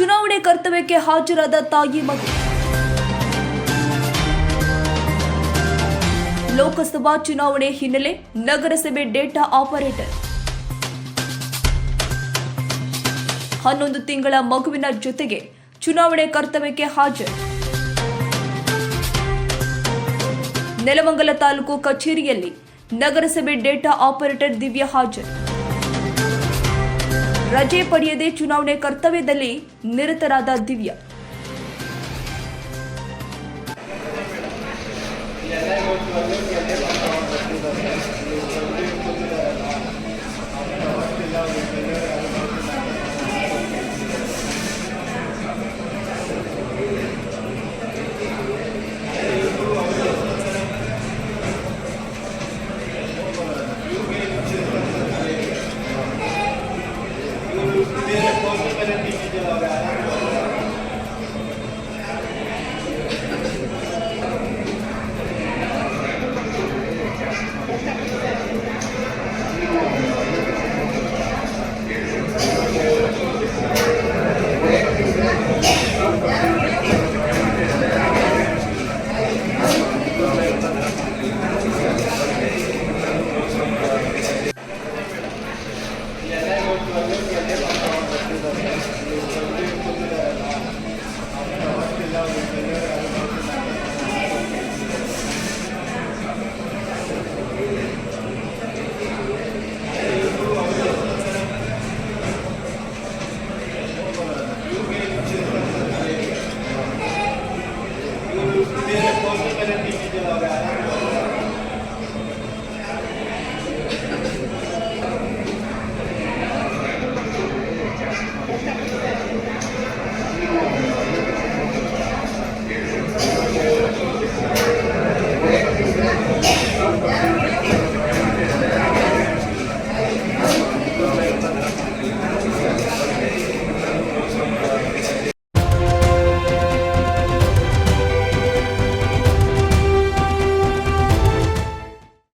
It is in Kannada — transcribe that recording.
ಚುನಾವಣೆ ಕರ್ತವ್ಯಕ್ಕೆ ಹಾಜರಾದ ತಾಯಿ ಮಗು. ಲೋಕಸಭಾ ಚುನಾವಣೆ ಹಿನ್ನೆಲೆ ನಗರಸಭೆ ಡೇಟಾ ಆಪರೇಟರ್. ಹನ್ನೊಂದು ತಿಂಗಳ ಮಗುವಿನ ಜೊತೆಗೆ ಚುನಾವಣೆ ಕರ್ತವ್ಯಕ್ಕೆ ಹಾಜರು. ನೆಲಮಂಗಲ ತಾಲೂಕು ಕಚೇರಿಯಲ್ಲಿ ನಗರಸಭೆ ಡೇಟಾ ಆಪರೇಟರ್ ದಿವ್ಯ ಹಾಜರು. ರಜೆ ಪಡೆಯದೆ ಚುನಾವಣೆ ಕರ್ತವ್ಯದಲ್ಲಿ ನಿರತರಾದ ದಿವ್ಯ. Grazie.